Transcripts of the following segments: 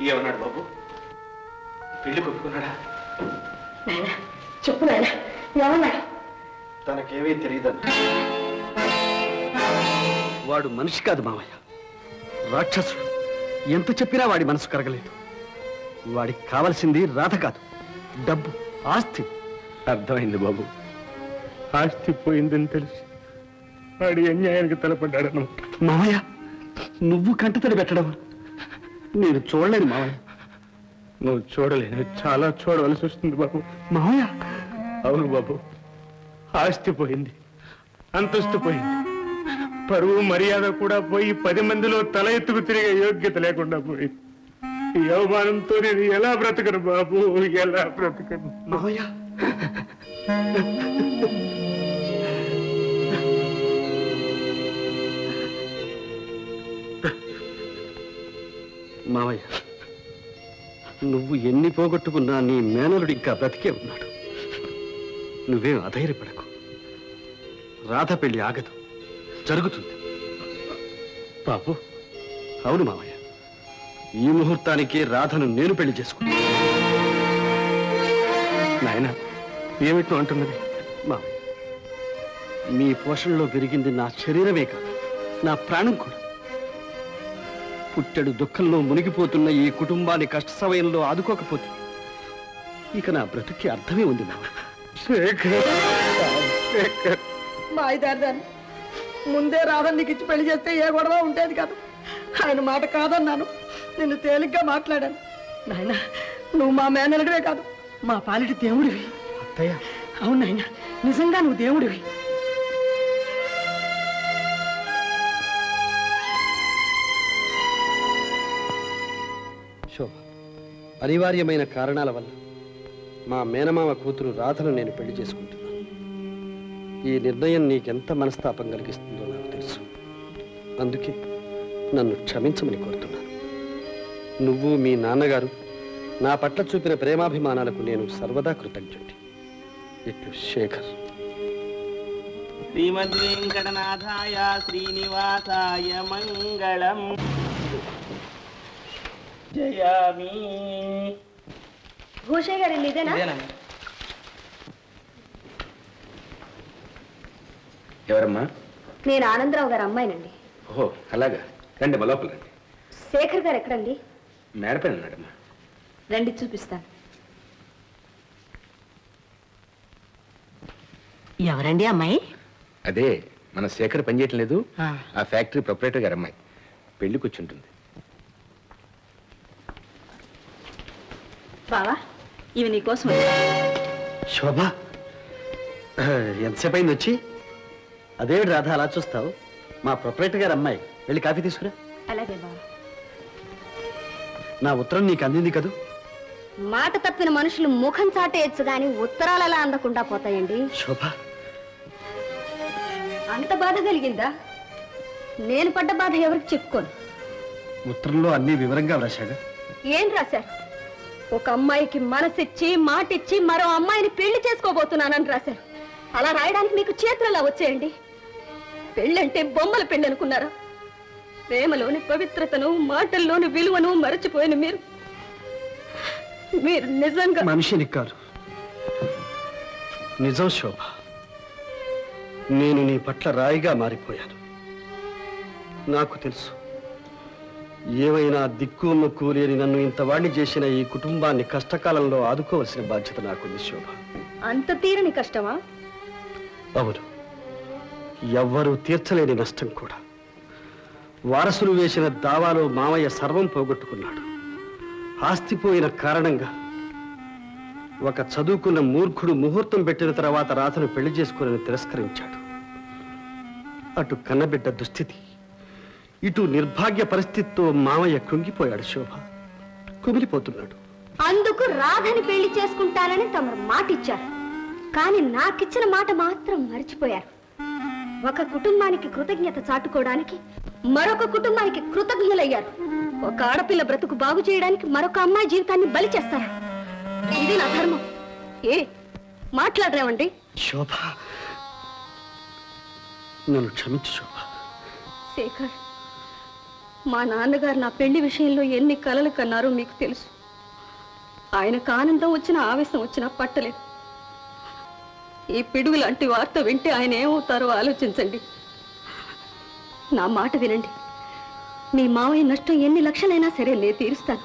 ఏమన్నాడు బాబు? పెళ్ళి కొట్టుకున్నాడా? నాయన చెప్పు నాయన ఏమన్నాడు? తనకేమీ తెలియదని వాడు మనిషి కాదు మావయ్య. రాక్షసుడు. ఎంత చెప్పినా వాడి మనసు కరగలేదు. వాడికి కావలసింది రాధ కాదు డబ్బు ఆస్తి. అర్థమైంది బాబు. ఆస్తి పోయిందని తెలిసి వాడి అన్యాయానికి తలపడ్డాడను. మావయ్య నువ్వు కంటతడి పెట్టడం నేను చూడలేను మావయ్య. నువ్వు చూడలేను చాలా చూడవలసి వస్తుంది బాబు. మావయ్య. అవును బాబు. ఆస్తి పోయింది. అంతస్తు పోయింది. పరువు మర్యాద కూడా పోయి పది మందిలో తల ఎత్తుకు తిరిగే యోగ్యత లేకుండా పోయింది. ఈ అవమానంతో నేను ఎలా బ్రతకను బాబు? ఎలా బ్రతకను? మావయ్య. మావయ్య నువ్వు ఎన్ని పోగొట్టుకున్నా నీ మేనలుడు ఇంకా బ్రతికే ఉన్నాడు. నువ్వేం అధైర్యపడకు. రాధ పెళ్ళి ఆగదు. జరుగుతుంది. బాబు అవును మావయ్య ఈ ముహూర్తానికి రాధను నేను పెళ్ళి చేసుకున్నాను నాయన ఏమిటో అంటున్నది? మావయ్య మీ పోషణలో పెరిగింది నా శరీరమే కాదు నా ప్రాణం కూడా. పుట్టెడు దుఃఖంలో మునిగిపోతున్న ఈ కుటుంబాన్ని కష్ట సమయంలో ఆదుకోకపోతే ఇక నా బ్రతుక్కి అర్థమే ఉంది మా ఇదార్థాన్ని ముందే రాధని నీకు ఇచ్చి పెళ్ళి చేస్తే ఏ గొడవ ఉండేది కాదు. ఆయన మాట కాదన్నాను. నిన్ను తేలిగ్గా మాట్లాడాను. నాయన నువ్వు మా మేనలుడివే కాదు మా పాలిటి దేవుడివి. అత్తయ్య. అవును నాయన నిజంగా నువ్వు దేవుడివి. అనివార్యమైన కారణాల వల్ల మా మేనమామ కూతురు రాధను నేను పెళ్ళి చేసుకుంటున్నాను. ఈ నిర్ణయం నీకెంత మనస్తాపం కలిగిస్తుందో నాకు తెలుసు. అందుకే నన్ను క్షమించమని కోరుతున్నాను. నువ్వు మీ నాన్నగారు నా పట్ల చూపిన ప్రేమాభిమానాలకు నేను సర్వదా కృతజ్ఞుడి ఇట్లు శేఖర్. శ్రీమద్వేంకటనాథాయ శ్రీనివాసాయ మంగళం. జయామి భూషయ్య గారు ఇల్లు ఇదేనా? ఎవరమ్మా? నేను ఆనందరావు గారు అమ్మాయినండి. ఓహో అలాగా. రండి మా లోపల రండి. శేఖర్ గారు ఎక్కడండి? మేడపైన ఉన్నాడమ్మా. రండి చూపిస్తాను. ఎవరండి అమ్మాయి? అదే మన శేఖర్ పనిచేయటం లేదు ఆ ఫ్యాక్టరీ ప్రొపరేటర్ గారు అమ్మాయి. పెళ్ళికి వచ్చి ఉంటుంది బావా ఇవి నీకోసం శోభ ఎంతసేపు అయింది వచ్చి? అదేమిటి రాధ అలా చూస్తావు. మా ప్రొపరేటర్ గారు అమ్మాయి వెళ్ళి కాఫీ తీసుకురా. అలాగే బావా. నా ఉత్తరం నీకు అందింది కదూ? మాట తప్పిన మనుషులు ముఖం చాటేయచ్చు గాని ఉత్తరాలు ఎలా అందకుండా పోతాయండి? శోభ. అంత బాధ కలిగిందా? నేను పడ్డ బాధ ఎవరికి చెప్పుకోను? ఉత్తరంలో అన్ని వివరంగా వ్రాశాగా? ఏం రాశారు? ఒక అమ్మాయికి మనసిచ్చి మాటిచ్చి మరో అమ్మాయిని పెళ్ళి చేసుకోబోతున్నానని రాశారు. అలా రాయడానికి మీకు చేతులు వచ్చేయండి. పెళ్ళంటే బొమ్మల పెళ్ళి అనుకున్నారా? ప్రేమలోని పవిత్రతను మాటల్లోని విలువను మరచిపోయిన మీరు. మీరు నిజంగా మనిషిని కాదు. నిజం శోభ. నేను నీ పట్ల రాయిగా మారిపోయాను. నాకు తెలుసు. ఏమైనా దిక్కు మొక్కు లేని నన్ను ఇంత వాణ్ణి చేసిన ఈ కుటుంబాన్ని కష్టకాలంలో ఆదుకోవలసిన బాధ్యత నాకుంది శోభ. అంత తీరని కష్టమా? అవును. ఎవ్వరూ తీర్చలేని నష్టం కూడా. వారసులు వేసిన దావాలో మామయ్య సర్వం పోగొట్టుకున్నాడు. ఆస్తిపోయిన కారణంగా ఒక చదువుకున్న మూర్ఖుడు ముహూర్తం పెట్టిన తర్వాత రాతను పెళ్ళి చేసుకుని తిరస్కరించాడు. అటు కన్నబిడ్డ దుస్థితి ఇటు నిర్భాగ్య పరిస్థితితో మామయ్య కృంగిపోయాడు శోభ. కుమిలిపోతున్నాడు. అందుకు రాధని పెళ్ళి చేసుకుంటానని తమరు మాట ఇచ్చారు కానీ నాకిచ్చిన మాట మాత్రం మర్చిపోయారు. ఒక కుటుంబానికి కృతజ్ఞత చాటుకోవడానికి మరొక కుటుంబానికి కృతజ్ఞులయ్యారు. ఒక ఆడపిల్ల బ్రతుకు బాగు చేయడానికి మరొక అమ్మాయి జీవితాన్ని బలి చేస్తారు? ఇది నా ధర్మం? ఏ మాట్లాడరేమండి శోభ నన్ను క్షమించు శోభ. శేఖర్ మా నాన్నగారు నా పెళ్ళి విషయంలో ఎన్ని కలలు కన్నారో మీకు తెలుసు. ఆయనకు ఆనందం వచ్చినా ఆవేశం వచ్చినా పట్టలేదు. ఈ పిడుగు లాంటి వార్త వింటే ఆయన ఏమవుతారో ఆలోచించండి. నా మాట వినండి. మీ మావయ్య నష్టం ఎన్ని లక్షలైనా సరే నేను తీరుస్తాను.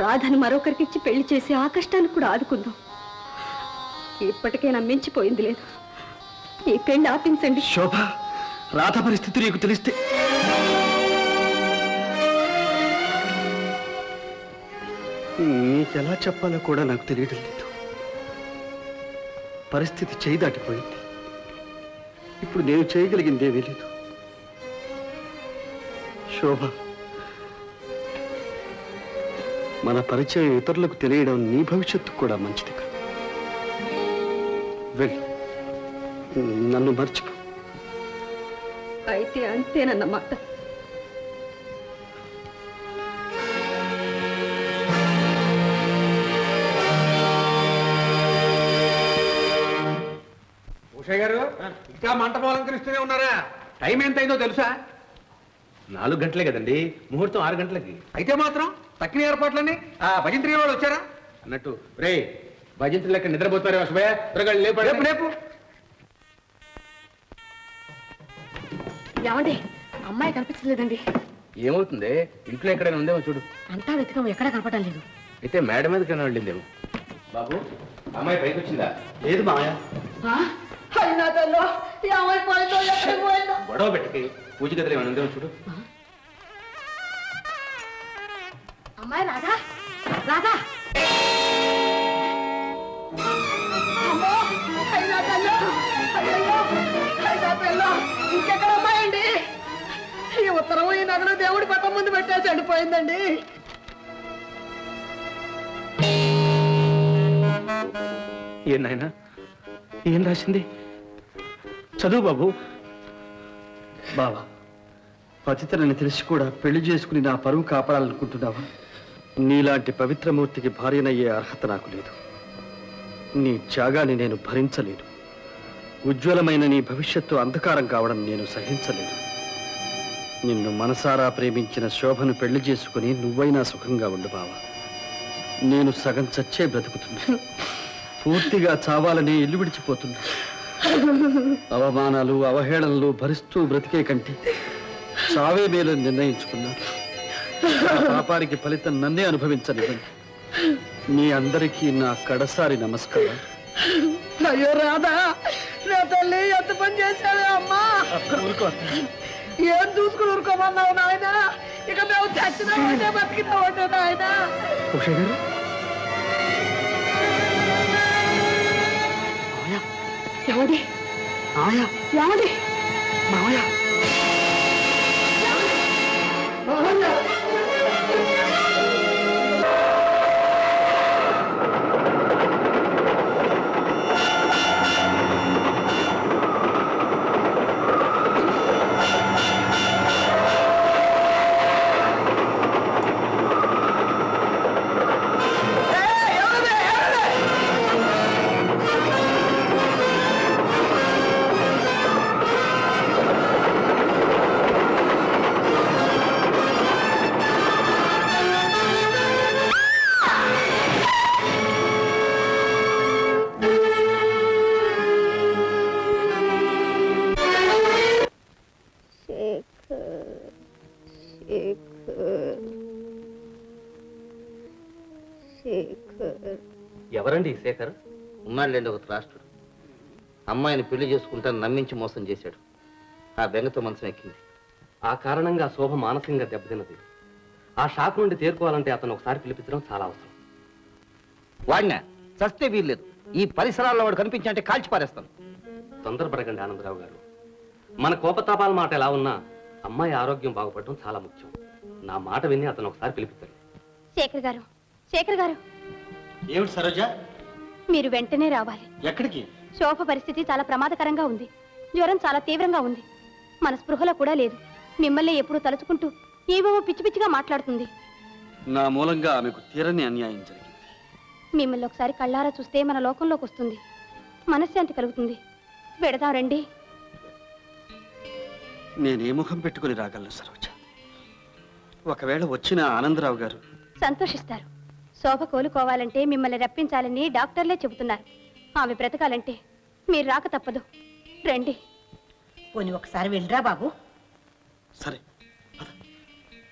రాధని మరొకరికి ఇచ్చి పెళ్ళి చేసి ఆ కూడా ఆదుకుందాం. ఇప్పటికైనా మించిపోయింది లేదు. ఈ పెళ్ళి ఆపించండి. శోభ రాధ పరిస్థితి నీకు తెలిస్తే ఎలా చెప్పాలో కూడా నాకు తెలియడం లేదు. పరిస్థితి చేయి దాటిపోయింది. ఇప్పుడు నేను చేయగలిగిందేమీ లేదు. శోభ మన పరిచయం ఇతరులకు తెలియడం నీ భవిష్యత్తు కూడా మంచిది కాదు. వెళ్ళి. నన్ను మర్చిపో. అయితే అంతేనన్నమాట మంటపం అలంకరిస్తూనే ఉన్నారా? టైం ఎంత అయిందో తెలుసా? నాలుగు గంటలే కదండి. ముహూర్తం ఆరు గంటలకి. అయితే మాత్రం తక్కిన ఏర్పాట్లన్నీ ఆ భజంత్రి వాళ్ళు వచ్చారా? అన్నట్టు రే భజంత్రి లెక్క నిద్రపోతారే వసభయ్య త్వరగా లేపాడు. రేపు రేపు. ఏమండి అమ్మాయి కనిపించలేదండి. ఏమవుతుంది? ఇంట్లో ఎక్కడైనా ఉందేమో చూడు. అంతా వెతకం ఎక్కడా కనపడడం లేదు. అయితే మేడ మీదకైనా వెళ్ళిందేమో. బాబు అమ్మాయి పైకి వచ్చిందా లేదు మాయా అయినా తల్లో ఏమైపోయిందో ఎక్కడికి పోయిందో? గొడవ పెట్టుకి. పూజ గదిలో ఏమైనా ఉందేమో చూడు. అమ్మాయి రాధా రాధా. అమ్మో అయినా తల్లో అయ్యయ్యో అయినా పిల్లో ఇంకెక్కడ అమ్మాయండి? ఈ ఉత్తరం ఈ దేవుడి పక్కన ముందు పెట్టేసి వెళ్ళిపోయిందండి ఏం నాయనా? ఏం రాసింది? చదువు బాబు. బావా పతితనని తెలిసి కూడా పెళ్ళి చేసుకుని నా పరువు కాపాడాలనుకుంటున్నావా? నీలాంటి పవిత్రమూర్తికి భార్యనయ్యే అర్హత నాకు లేదు. నీ త్యాగాన్ని నేను భరించలేను. ఉజ్వలమైన నీ భవిష్యత్తు అంధకారం కావడం నేను సహించలేను. నిన్ను మనసారా ప్రేమించిన శోభను పెళ్ళి చేసుకుని నువ్వైనా సుఖంగా ఉండు బావా. నేను సగం చచ్చే బ్రతుకుతున్నా. పూర్తిగా చావాలని ఇల్లు విడిచిపోతున్నా. అవమానాలు అవహేళనలు భరిస్తూ బ్రతికే కంటే చావే మేలని నిర్ణయించుకున్నాను పాపానికి ఫలితం నన్నే అనుభవించనివ్వండి. మీ అందరికీ నా కడసారి నమస్కారం. అయ్యో రాదా నా తల్లి ఎంత పని చేశావే అమ్మా? ఏం చూసుకుని ఊరుకోమన్నావు నాయన? ఇక మేము చచ్చినామంటే బతికినామంటే నాయన? ఏమండి ఏమండి ఎవరండి ఈ శేఖర్? ఉన్నాడులేండి ఒక రాష్ట్రుడు. అమ్మాయిని పెళ్ళి చేసుకుంటాను నమ్మించి మోసం చేశాడు. ఆ బెంగతో మనసు ఎక్కింది. ఆ కారణంగా శోభ మానసికంగా దెబ్బతిన్నది. ఆ షాక్ నుండి తేరుకోవాలంటే అతను ఒకసారి పిలిపించడం చాలా అవసరం. వాడినా? చస్తే వీల్లేదు. ఈ పరిసరాల్లో వాడు కనిపించంటే కాల్చి పారేస్తాను. తొందరపడకండి ఆనందరావు గారు. మన కోపతాపాల మాట ఎలా ఉన్నా అమ్మాయి ఆరోగ్యం బాగుపడడం చాలా ముఖ్యం. నా మాట విని అతను ఒకసారి పిలిపించండి శేఖర్ గారు శేఖర్ గారు. ఏమిటి సరోజ? మీరు వెంటనే రావాలి. ఎక్కడికి? శోభ పరిస్థితి చాలా ప్రమాదకరంగా ఉంది. జ్వరం చాలా తీవ్రంగా ఉంది. మన స్పృహలో కూడా లేదు. మిమ్మల్ని ఎప్పుడూ తలుచుకుంటూ ఏవేవో పిచ్చి పిచ్చిగా మాట్లాడుతుంది. నా మూలంగా ఆమెకు తీరని అన్యాయం జరిగింది. మిమ్మల్ని ఒకసారి కళ్ళారా చూస్తే మన లోకంలోకి వస్తుంది. మనశ్శాంతి కలుగుతుంది. వెడదాం రండి. నేనే ముఖం పెట్టుకుని రాగలను సరోజ. ఒకవేళ వచ్చిన ఆనందరావు గారు సంతోషిస్తారు. శోభ కోలుకోవాలంటే మిమ్మల్ని రప్పించాలని డాక్టర్లే చెబుతున్నారు. ఆమె బ్రతకాలంటే మీరు రాక తప్పదు. రండి. పోనీ ఒకసారి వెళ్ళరా బాబు? సరే.